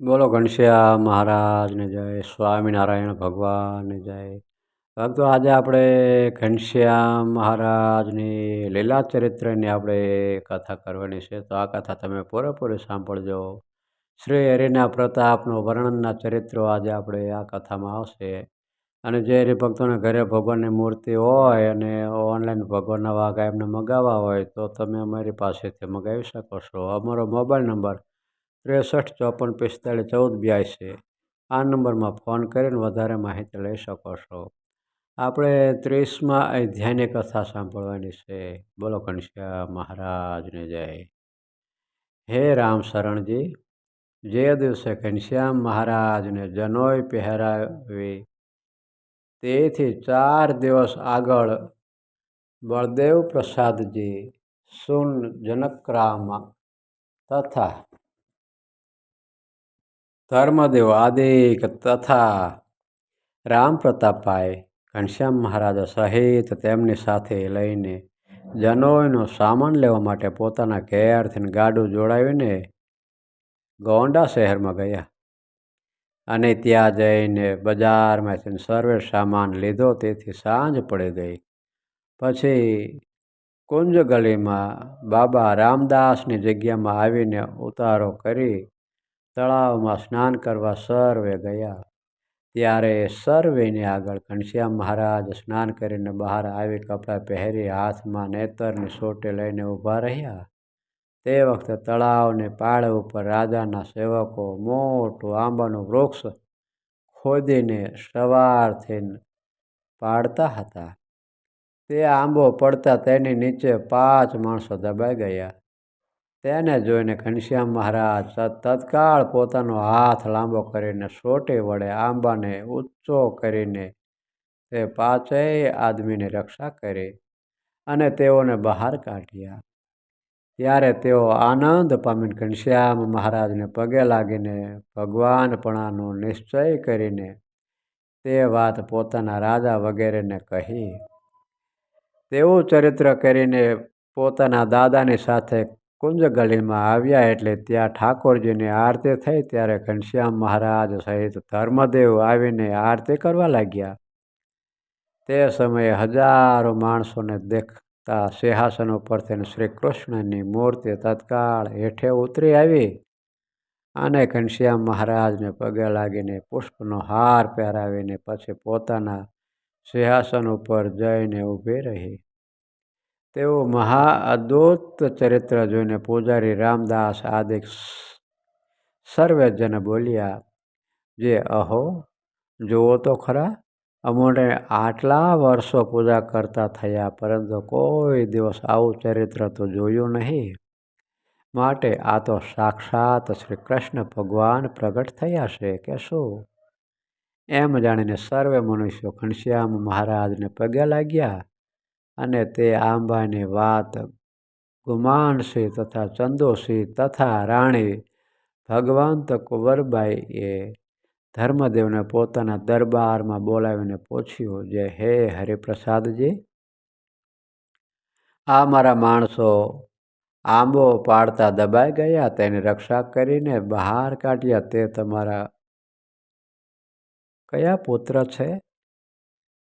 બોલો ઘનશ્યામ મહારાજને જય સ્વામિનારાયણ ભગવાનને જય. ભક્તો આજે આપણે ઘનશ્યામ મહારાજની લીલા ચરિત્રની આપણે કથા કરવાની છે. તો આ કથા તમે પૂરેપૂરી સાંભળજો. શ્રી હરિના પ્રતાપનો વર્ણનના ચરિત્રો આજે આપણે આ કથામાં આવશે. અને જે હરિભક્તોને ઘરે ભગવાનની મૂર્તિ હોય અને ઓનલાઈન ભગવાનના વાઘા એમને મગાવવા હોય, તો તમે અમારી પાસેથી મગાવી શકો છો. અમારો મોબાઈલ નંબર ત્રેસઠ, ચોપન, પિસ્તાળીસ, ચૌદ, બ્યાસી. આ નંબરમાં ફોન કરીને વધારે માહિતી લઈ શકો છો. આપણે ત્રીસમાં અધ્યાયની કથા સાંભળવાની છે. બોલો કનશ્યા મહારાજને જય. હે રામ શરણજી, જે દિવસે ઘનશ્યામ મહારાજને જનોય પહેરાવી, તેથી ચાર દિવસ આગળ બળદેવ પ્રસાદજી સુન જનકરામ તથા ધર્મદેવ આદિક તથા રામ પ્રતાપાએ ઘનશ્યામ મહારાજા સહિત તેમની સાથે લઈને જનોયનો સામાન લેવા માટે પોતાના ઘેરથી ગાડું જોડાવીને ગોંડા શહેરમાં ગયા અને ત્યાં જઈને બજારમાંથી સર્વે સામાન લીધો. તેથી સાંજ પડી ગઈ. પછી કુંજ ગલીમાં બાબા રામદાસની જગ્યામાં આવીને ઉતારો કરી તળાવમાં સ્નાન કરવા સર્વે ગયા. ત્યારે સર્વેની આગળ ઘનશ્યામ મહારાજ સ્નાન કરીને બહાર આવી કપડાં પહેરી હાથમાં નેતરની સોટે લઈને ઊભા રહ્યા. તે વખતે તળાવને પાળ ઉપર રાજાના સેવકો મોટું આંબાનું વૃક્ષ ખોદીને સવારથી પાડતા હતા. તે આંબો પડતા તેની નીચે પાંચ માણસો દબાઈ ગયા. તેને જોઈને ઘનશ્યામ મહારાજ તત્કાળ પોતાનો હાથ લાંબો કરીને સોટે વડે આંબાને ઊંચો કરીને તે પાંચેય આદમીની રક્ષા કરી અને તેઓને બહાર કાઢ્યા. ત્યારે તેઓ આનંદ પામીને ઘનશ્યામ મહારાજને પગે લાગીને ભગવાનપણાનો નિશ્ચય કરીને તે વાત પોતાના રાજા વગેરેને કહી. તેવું ચરિત્ર કરીને પોતાના દાદાની સાથે કુંજ ગલીમાં આવ્યા એટલે ત્યાં ઠાકોરજીની આરતી થઈ ત્યારે ઘનશ્યામ મહારાજ સહિત ધર્મદેવ આવીને આરતી કરવા લાગ્યા. તે સમયે હજારો માણસોને દેખતા સિંહાસન ઉપરથી શ્રી કૃષ્ણની મૂર્તિ તત્કાળ હેઠે ઉતરી આવી અને ઘનશ્યામ મહારાજને પગે લાગીને પુષ્પનો હાર પહેરાવીને પછી પોતાના સિંહાસન ઉપર જઈને ઊભી રહી. તેવું મહા અદ્ભુત ચરિત્ર જોઈને પૂજારી રામદાસ આદિક સર્વે બોલ્યા, જે અહો, જુઓ તો ખરા, અમોને આટલા વર્ષો પૂજા કરતા થયા, પરંતુ કોઈ દિવસ આવું ચરિત્ર તો જોયું નહીં. માટે આ તો સાક્ષાત શ્રી કૃષ્ણ ભગવાન પ્રગટ થયા છે કે શું એમ જાણીને સર્વે મનુષ્યો ઘનશ્યામ મહારાજને પગે લાગ્યા. અને તે આંબાની વાત ગુમાનસિંહ તથા ચંદોસિંહ તથા રાણી ભગવંત કુંવરબાઈએ ધર્મદેવને પોતાના દરબારમાં બોલાવીને પૂછ્યું જે, હે હરિપ્રસાદજી, આ મારા માણસો આંબો પાડતા દબાઈ ગયા, તેની રક્ષા કરીને બહાર કાઢ્યા, તે તમારા કયા પુત્ર છે?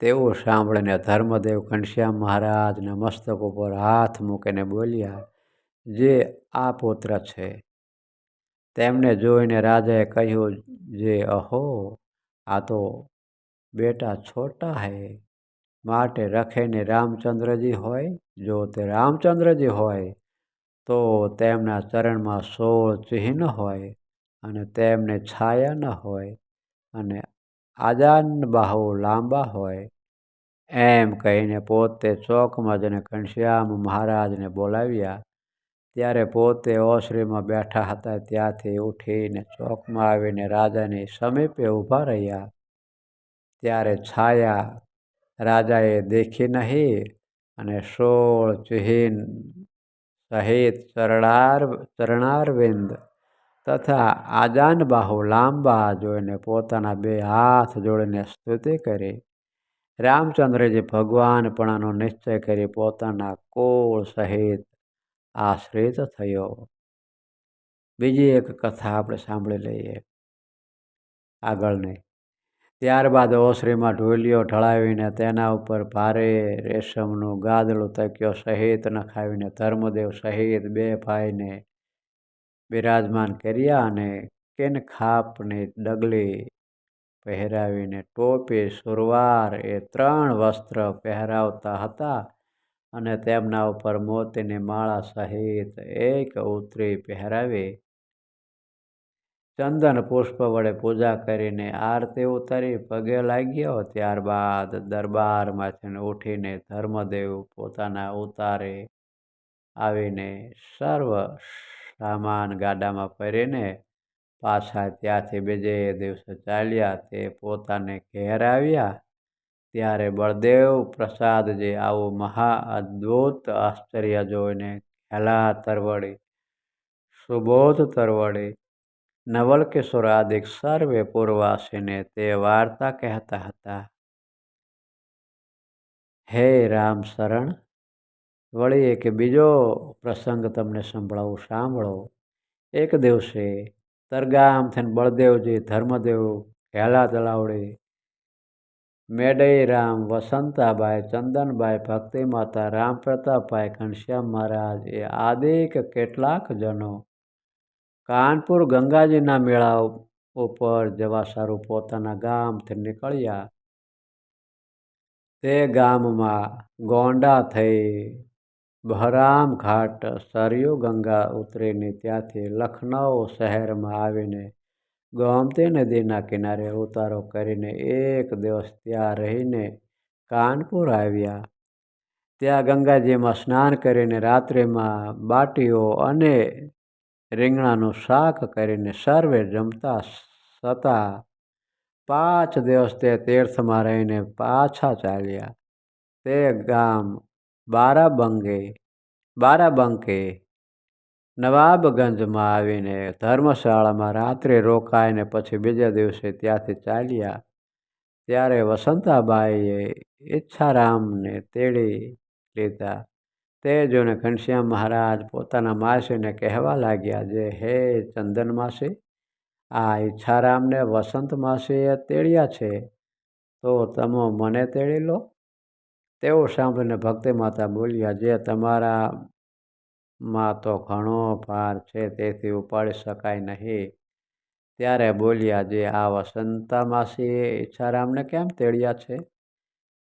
તેવું સાંભળીને ધર્મદેવ ઘનશ્યામ મહારાજના મસ્તક ઉપર હાથ મૂકીને બોલ્યા, જે આ પુત્ર છે. તેમને જોઈને રાજાએ કહ્યું, જે અહો, આ તો બેટા છોટા હૈ, માટે રખેને રામચંદ્રજી હોય, જો તે રામચંદ્રજી હોય, તો તેમના ચરણમાં સોળ ચિહ્ન હોય અને તેમને છાયા ન હોય અને આજાન બાહુ લાંબા હોય. એમ કહીને પોતે ચોકમાં જને ઘનશ્યામ મહારાજને બોલાવ્યા. ત્યારે પોતે ઓસરીમાં બેઠા હતા, ત્યાંથી ઉઠીને ચોકમાં આવીને રાજાની સમીપે ઊભા રહ્યા. ત્યારે છાયા રાજાએ દેખી નહીં અને સોળ ચિહિન સહિત ચરણાર, ચરણારવિંદ તથા આજાન બાહુ લાંબા જોઈને પોતાના બે હાથ જોડીને સ્તુતિ કરી. રામચંદ્રજી ભગવાનપણાનો નિશ્ચય કરી પોતાના કોળ સહિત આશ્રિત થયો. બીજી એક કથા આપણે સાંભળી લઈએ. આગળની. ત્યારબાદ ઓસરીમાં ઢોલિયો ઢળાવીને તેના ઉપર ભારે રેશમનું ગાદલું તક્યો સહિત નખાવીને ધર્મદેવ સહિત બે ભાઈને બિરાજમાન કર્યા અને કેન ખાપની ડગલી પહેરાવીને ટોપી સુરવાર એ ત્રણ વસ્ત્ર પહેરાવતા હતા અને તેમના ઉપર મોતીની માળા સહિત એક ઉતરી પહેરાવી. ચંદન પુષ્પ વડે પૂજા કરીને આરતી ઉતારી પગે લાગ્યો, ત્યારબાદ દરબારમાંથી ઉઠીને ધર્મદેવ પોતાના ઉતારે આવીને સર્વ સામાન ગાડામાં ભરીને પાછા ત્યાંથી બીજે દિવસે ચાલ્યા તે પોતાને ઘેર આવ્યા. ત્યારે બળદેવ પ્રસાદજી આવું મહા અદ્ભુત આશ્ચર્ય જોઈને ખેલા તરવડી, સુબોધ તરવડી નવલકિશોરાદિક સર્વે પૂર્વાસીને તે વાર્તા કહેતા હતા. હે રામ શરણ વળી એક બીજો પ્રસંગ તમને સંભળાવું, સાંભળો. એક દિવસે તરગામ થઈને બળદેવજી, ધર્મદેવ ઘેલા તલાવડી મેડઈરામ, વસંતાબાઈ, ચંદનબાઈ, ભક્તિમાતા રામ પ્રતાપભાઈ ઘનશ્યામ મહારાજ, એ આદિક કેટલાક જનો કાનપુર ગંગાજીના મેળા ઉપર જવા સારું પોતાના ગામથી નીકળ્યા. તે ગામમાં ગોંડા થઈ બહરામ ઘાટ સરયુ ગંગા ઉતરીને ત્યાંથી લખનઉ શહેરમાં આવીને ગોમતી નદીના કિનારે ઉતારો કરીને એક દિવસ ત્યાં રહીને કાનપુર આવ્યા. ત્યાં ગંગાજીમાં સ્નાન કરીને રાત્રિમાં બાટીઓ અને રીંગણાનું શાક કરીને સર્વે જમતા સતા પાંચ દિવસ તે તીર્થમાં રહીને પાછા ચાલ્યા. તે ગામ બારાબંગે બારાબંકે નવાબગંજમાં આવીને ધર્મશાળામાં રાત્રે રોકાઈને પછી બીજા દિવસે ત્યાંથી ચાલ્યા. ત્યારે વસંતાબાઈએ ઈચ્છારામને તેડી લીધા. તે જોને ઘનશ્યામ મહારાજ પોતાના માસીને કહેવા લાગ્યા જે, હે ચંદન માસી, આ ઈચ્છારામને વસંત માસીએ તેડ્યા છે. તો તમે મને તેડી લો. તેવું સાંભળીને ભક્તિ માતા બોલ્યા, જે તમારા માં તો ઘણો ભાર છે, તેથી ઉપાડી શકાય નહીં. ત્યારે બોલ્યા, જે આ વસંતા માસીએ ઈચ્છારામને કેમ તેડ્યા છે?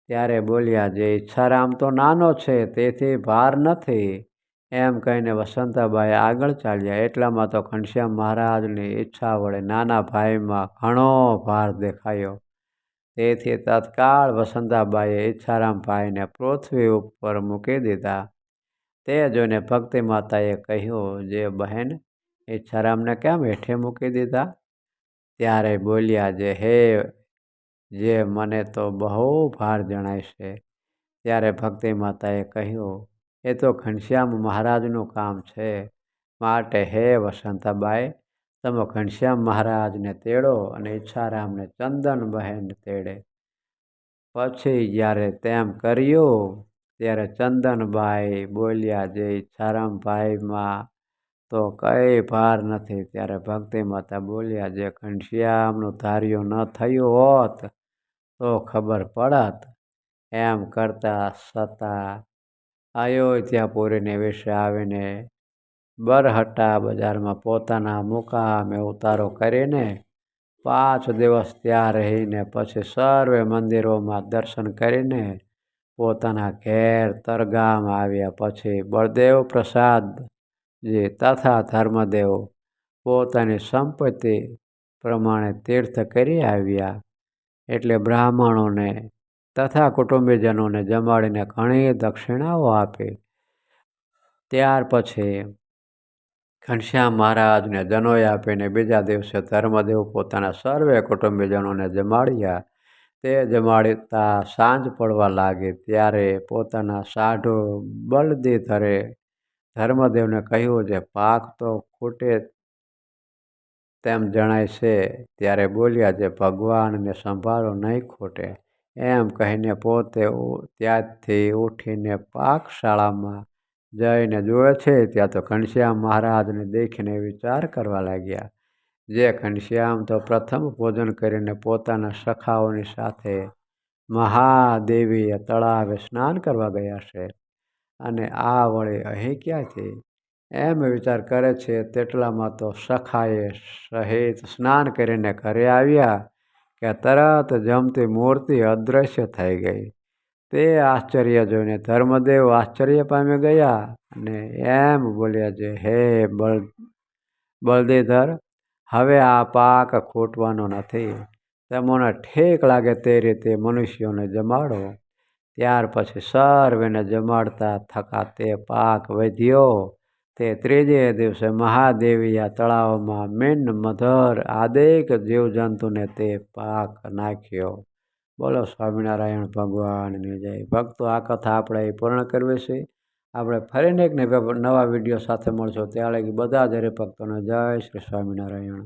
ત્યારે બોલ્યા, જે ઈચ્છારામ તો નાનો છે, તેથી ભાર નથી. એમ કહીને વસંતાબાઈ આગળ ચાલ્યા, એટલામાં તો ઘનશ્યામ મહારાજની ઈચ્છા વડે નાના ભાઈમાં ઘણો ભાર દેખાયો. તેથી તત્કાળ વસંતાબાઈએ ઈચ્છારામ ભાઈને પૃથ્વી ઉપર મૂકી દીધા. તે જોઈને ભક્તિ માતાએ કહ્યું, જે બહેન, ઈચ્છારામને કેમ હેઠે મૂકી દીધા? ત્યારે બોલ્યા, જે હે, જે મને તો બહુ ભાર જણાય છે. ત્યારે ભક્તિ માતાએ કહ્યું, એ તો ઘનશ્યામ મહારાજનું કામ છે. માટે હે વસંતાબાઈ તમે ઘનશ્યામ મહારાજને તેડો અને ઈચ્છારામને ચંદન બહેન તેડે. પછી જ્યારે તેમ કર્યું, ત્યારે ચંદનભાઈ બોલ્યા, જે ઈચ્છારામભાઈમાં તો કઈ ભાર નથી. ત્યારે ભક્તિ માતા બોલ્યા, જે ઘનશ્યામનું ધાર્યું ન થયું હોત, તો ખબર પડત. એમ કરતા છતાં અયોધ્યાપુરીને વિશે આવીને બરહટ્ટા બજારમાં પોતાના મુકામે ઉતારો કરીને પાંચ દિવસ ત્યાં રહીને પછી સર્વે મંદિરોમાં દર્શન કરીને પોતાના ઘેર તરગામ આવ્યા પછી બળદેવ પ્રસાદજી તથા ધર્મદેવ પોતાની સંપત્તિ પ્રમાણે તીર્થ કરી આવ્યા. એટલે બ્રાહ્મણોને તથા કુટુંબીજનોને જમાડીને ઘણી દક્ષિણાઓ આપી. ત્યાર પછી ઘનશ્યામ મહારાજને જનોઈ આપીને બીજા દિવસે ધર્મદેવ પોતાના સર્વે કુટુંબીજનોને જમાડ્યા. તે જમાડતા સાંજ પડવા લાગી ત્યારે પોતાના સાઢો બળદી ધરે ધર્મદેવને કહ્યું જે પાક તો ખૂટે તેમ જણાય છે, ત્યારે બોલ્યા જે ભગવાનને સંભાળો નહીં ખોટે. એમ કહીને પોતે ત્યાંથી ઉઠીને પાકશાળામાં જઈને જુએ છે, ત્યાં તો ઘનશ્યામ મહારાજને દેખીને વિચાર કરવા લાગ્યા. જે ઘનશ્યામ તો પ્રથમ ભોજન કરીને પોતાના સખાઓની સાથે મહાદેવીએ તળાવે સ્નાન કરવા ગયા છે અને આ વળી અહીં ક્યાંથી? એમ વિચાર કરે છે, તેટલામાં તો સખાએ સહિત સ્નાન કરીને ઘરે આવ્યા, કે તરત જમતી મૂર્તિ અદૃશ્ય થઈ ગઈ. તે આશ્ચર્ય જોઈને ધર્મદેવ આશ્ચર્ય પામી ગયા અને એમ બોલ્યા છે, હે બળ, બળદેધર, હવે આ પાક ખોટવાનો નથી. તમને ઠેક લાગે તે રીતે મનુષ્યોને જમાડો. ત્યાર પછી સર્વેને જમાડતા થકા તે પાક વધ્યો. તે ત્રીજે દિવસે મહાદેવીયા તળાવમાં મીન, મધર આદેક જીવજંતુને તે પાક નાખ્યો. બોલો સ્વામિનારાયણ ભગવાનની જય. ભક્તો, આ કથા આપણે પૂર્ણ કરવી છે. આપણે ફરીને એક નવા વીડિયો સાથે મળશું. ત્યાં લગી બધા જ હરિભક્તોને જય શ્રી સ્વામિનારાયણ.